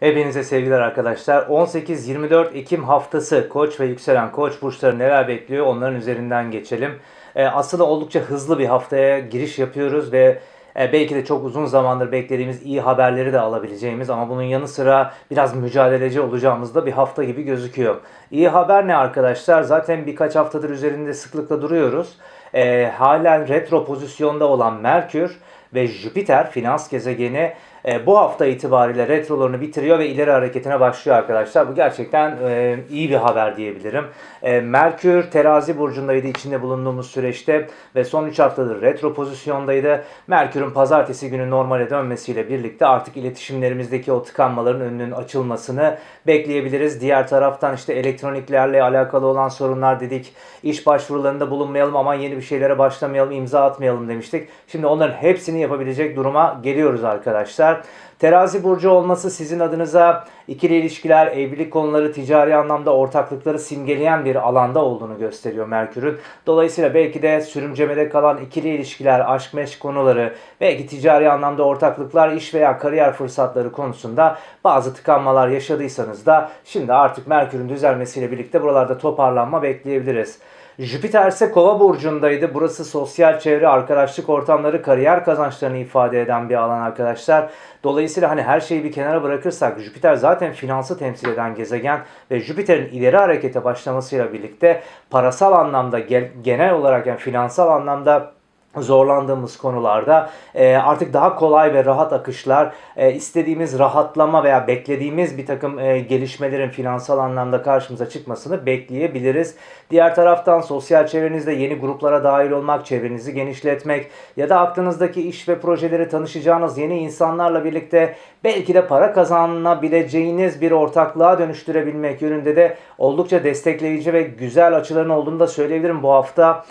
Hepinize sevgiler arkadaşlar. 18-24 Ekim haftası Koç ve yükselen Koç burçları neler bekliyor onların üzerinden geçelim. Ee, aslında oldukça hızlı bir haftaya giriş yapıyoruz ve e, belki de çok uzun zamandır beklediğimiz iyi haberleri de alabileceğimiz ama bunun yanı sıra biraz mücadeleci olacağımız da bir hafta gibi gözüküyor. İyi haber ne arkadaşlar? Zaten birkaç haftadır üzerinde sıklıkla duruyoruz. Ee, halen retro pozisyonda olan Merkür ve Jüpiter finans gezegeni e, bu hafta itibariyle retrolarını bitiriyor ve ileri hareketine başlıyor arkadaşlar. Bu gerçekten e, iyi bir haber diyebilirim. E, Merkür terazi burcundaydı içinde bulunduğumuz süreçte ve son 3 haftadır retro pozisyondaydı. Merkür'ün pazartesi günü normale dönmesiyle birlikte artık iletişimlerimizdeki o tıkanmaların önünün açılmasını bekleyebiliriz. Diğer taraftan işte elektroniklerle alakalı olan sorunlar dedik. İş başvurularında bulunmayalım ama yeni bir şeylere başlamayalım, imza atmayalım demiştik. Şimdi onların hepsini yapabilecek duruma geliyoruz arkadaşlar. Terazi burcu olması sizin adınıza ikili ilişkiler, evlilik konuları, ticari anlamda ortaklıkları simgeleyen bir alanda olduğunu gösteriyor Merkür'ün. Dolayısıyla belki de sürümcemede kalan ikili ilişkiler, aşk meşk konuları, belki ticari anlamda ortaklıklar, iş veya kariyer fırsatları konusunda bazı tıkanmalar yaşadıysanız da şimdi artık Merkür'ün düzelmesiyle birlikte buralarda toparlanma bekleyebiliriz. Jüpiter ise kova burcundaydı. Burası sosyal çevre, arkadaşlık ortamları, kariyer kazançlarını ifade eden bir alan arkadaşlar. Dolayısıyla hani her şeyi bir kenara bırakırsak Jüpiter zaten finansı temsil eden gezegen ve Jüpiter'in ileri harekete başlamasıyla birlikte parasal anlamda genel olarak yani finansal anlamda zorlandığımız konularda e, artık daha kolay ve rahat akışlar, e, istediğimiz rahatlama veya beklediğimiz bir takım e, gelişmelerin finansal anlamda karşımıza çıkmasını bekleyebiliriz. Diğer taraftan sosyal çevrenizde yeni gruplara dahil olmak, çevrenizi genişletmek ya da aklınızdaki iş ve projeleri tanışacağınız yeni insanlarla birlikte belki de para kazanabileceğiniz bir ortaklığa dönüştürebilmek yönünde de oldukça destekleyici ve güzel açıların olduğunu da söyleyebilirim bu hafta.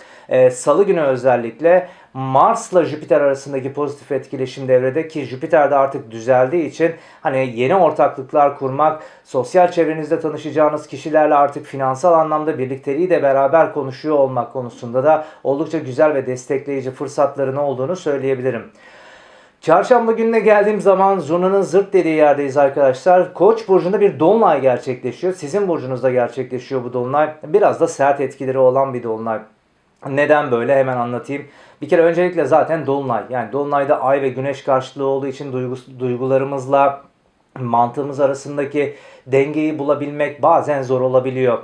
Salı günü özellikle Mars'la Jüpiter arasındaki pozitif etkileşim devrede ki Jüpiter de artık düzeldiği için hani yeni ortaklıklar kurmak, sosyal çevrenizde tanışacağınız kişilerle artık finansal anlamda birlikteliği de beraber konuşuyor olmak konusunda da oldukça güzel ve destekleyici fırsatların olduğunu söyleyebilirim. Çarşamba gününe geldiğim zaman zurnanın zırt dediği yerdeyiz arkadaşlar. Koç burcunda bir dolunay gerçekleşiyor. Sizin burcunuzda gerçekleşiyor bu dolunay. Biraz da sert etkileri olan bir dolunay. Neden böyle hemen anlatayım. Bir kere öncelikle zaten Dolunay. Yani Dolunay'da ay ve güneş karşılığı olduğu için duygus, duygularımızla mantığımız arasındaki dengeyi bulabilmek bazen zor olabiliyor.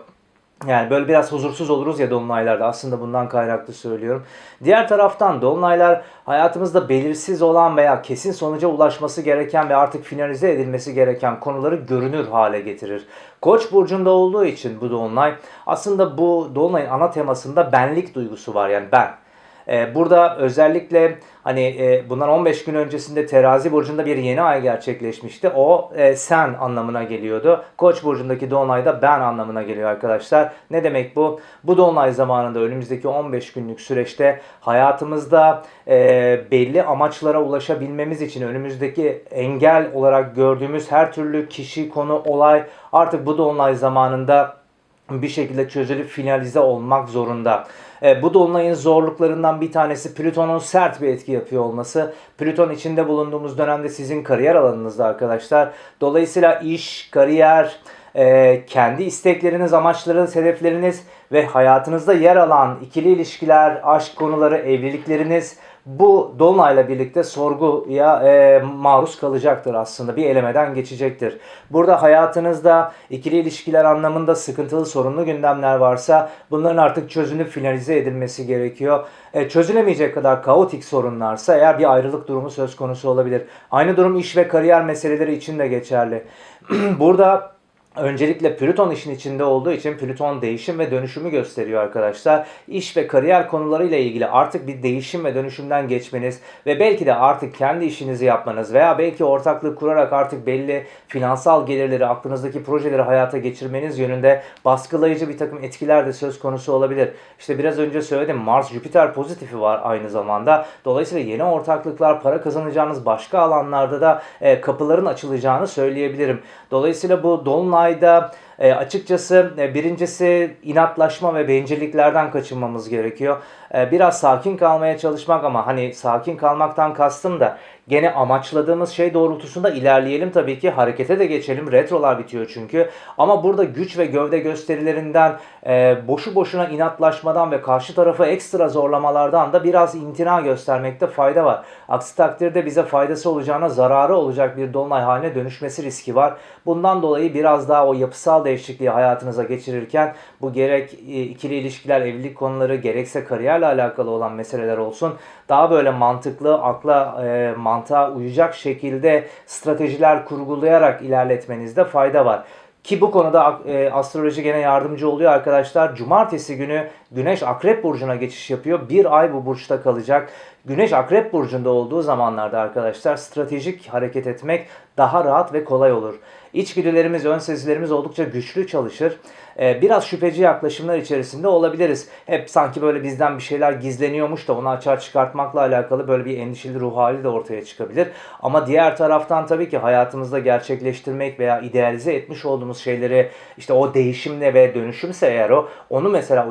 Yani böyle biraz huzursuz oluruz ya dolunaylarda aslında bundan kaynaklı söylüyorum. Diğer taraftan dolunaylar hayatımızda belirsiz olan veya kesin sonuca ulaşması gereken ve artık finalize edilmesi gereken konuları görünür hale getirir. Koç burcunda olduğu için bu dolunay aslında bu dolunayın ana temasında benlik duygusu var yani ben. Ee, burada özellikle hani e, bundan 15 gün öncesinde terazi burcunda bir yeni ay gerçekleşmişti. O e, sen anlamına geliyordu. Koç burcundaki dolunay da ben anlamına geliyor arkadaşlar. Ne demek bu? Bu dolunay zamanında önümüzdeki 15 günlük süreçte hayatımızda e, belli amaçlara ulaşabilmemiz için önümüzdeki engel olarak gördüğümüz her türlü kişi, konu, olay artık bu dolunay zamanında bir şekilde çözülüp finalize olmak zorunda. E, bu dolunayın zorluklarından bir tanesi Plüton'un sert bir etki yapıyor olması. Plüton içinde bulunduğumuz dönemde sizin kariyer alanınızda arkadaşlar. Dolayısıyla iş, kariyer, e, kendi istekleriniz, amaçlarınız, hedefleriniz ve hayatınızda yer alan ikili ilişkiler, aşk konuları, evlilikleriniz bu dolunayla birlikte sorguya e, maruz kalacaktır aslında. Bir elemeden geçecektir. Burada hayatınızda ikili ilişkiler anlamında sıkıntılı sorunlu gündemler varsa bunların artık çözülüp finalize edilmesi gerekiyor. E, çözülemeyecek kadar kaotik sorunlarsa eğer bir ayrılık durumu söz konusu olabilir. Aynı durum iş ve kariyer meseleleri için de geçerli. Burada Öncelikle Plüton işin içinde olduğu için Plüton değişim ve dönüşümü gösteriyor arkadaşlar. İş ve kariyer konularıyla ilgili artık bir değişim ve dönüşümden geçmeniz ve belki de artık kendi işinizi yapmanız veya belki ortaklık kurarak artık belli finansal gelirleri, aklınızdaki projeleri hayata geçirmeniz yönünde baskılayıcı bir takım etkiler de söz konusu olabilir. İşte biraz önce söyledim Mars-Jüpiter pozitifi var aynı zamanda. Dolayısıyla yeni ortaklıklar, para kazanacağınız başka alanlarda da e, kapıların açılacağını söyleyebilirim. Dolayısıyla bu Dolunay ayda e, açıkçası e, birincisi inatlaşma ve bencilliklerden kaçınmamız gerekiyor. E, biraz sakin kalmaya çalışmak ama hani sakin kalmaktan kastım da Gene amaçladığımız şey doğrultusunda ilerleyelim tabii ki. Harekete de geçelim. Retrolar bitiyor çünkü. Ama burada güç ve gövde gösterilerinden, e, boşu boşuna inatlaşmadan ve karşı tarafı ekstra zorlamalardan da biraz imtina göstermekte fayda var. Aksi takdirde bize faydası olacağına zararı olacak bir dolunay haline dönüşmesi riski var. Bundan dolayı biraz daha o yapısal değişikliği hayatınıza geçirirken bu gerek e, ikili ilişkiler, evlilik konuları gerekse kariyerle alakalı olan meseleler olsun. Daha böyle mantıklı, akla, e, mantığa uyacak şekilde stratejiler kurgulayarak ilerletmenizde fayda var. Ki bu konuda e, astroloji gene yardımcı oluyor arkadaşlar. Cumartesi günü Güneş Akrep Burcu'na geçiş yapıyor. Bir ay bu burçta kalacak. Güneş Akrep Burcu'nda olduğu zamanlarda arkadaşlar stratejik hareket etmek daha rahat ve kolay olur. İçgüdülerimiz, ön sezilerimiz oldukça güçlü çalışır. Ee, biraz şüpheci yaklaşımlar içerisinde olabiliriz. Hep sanki böyle bizden bir şeyler gizleniyormuş da onu açığa çıkartmakla alakalı böyle bir endişeli ruh hali de ortaya çıkabilir. Ama diğer taraftan tabii ki hayatımızda gerçekleştirmek veya idealize etmiş olduğumuz şeyleri işte o değişimle ve dönüşümse eğer o onu mesela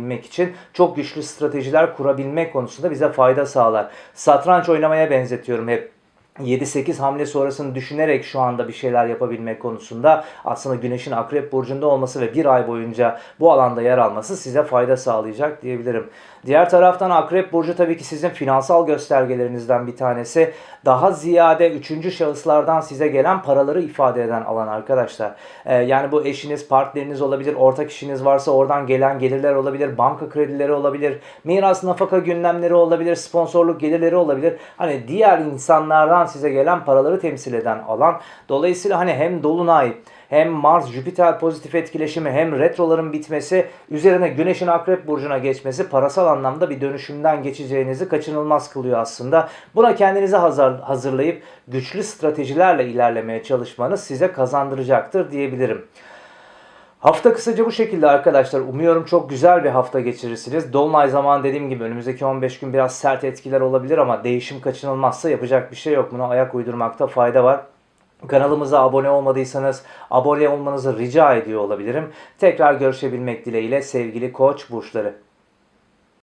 uygulayabilmek için çok güçlü stratejiler kurabilmek konusunda bize fayda sağlar. Satranç oynamaya benzetiyorum hep. 7-8 hamle sonrasını düşünerek şu anda bir şeyler yapabilmek konusunda aslında Güneş'in Akrep Burcu'nda olması ve bir ay boyunca bu alanda yer alması size fayda sağlayacak diyebilirim. Diğer taraftan Akrep Burcu tabii ki sizin finansal göstergelerinizden bir tanesi. Daha ziyade üçüncü şahıslardan size gelen paraları ifade eden alan arkadaşlar. Ee, yani bu eşiniz, partneriniz olabilir, ortak işiniz varsa oradan gelen gelirler olabilir, banka kredileri olabilir, miras nafaka gündemleri olabilir, sponsorluk gelirleri olabilir. Hani diğer insanlardan size gelen paraları temsil eden alan. Dolayısıyla hani hem Dolunay hem Mars Jüpiter pozitif etkileşimi hem retroların bitmesi üzerine Güneş'in Akrep burcuna geçmesi parasal anlamda bir dönüşümden geçeceğinizi kaçınılmaz kılıyor aslında. Buna kendinizi hazır, hazırlayıp güçlü stratejilerle ilerlemeye çalışmanız size kazandıracaktır diyebilirim. Hafta kısaca bu şekilde arkadaşlar. Umuyorum çok güzel bir hafta geçirirsiniz. Dolunay zaman dediğim gibi önümüzdeki 15 gün biraz sert etkiler olabilir ama değişim kaçınılmazsa yapacak bir şey yok. Buna ayak uydurmakta fayda var. Kanalımıza abone olmadıysanız abone olmanızı rica ediyor olabilirim. Tekrar görüşebilmek dileğiyle sevgili koç burçları.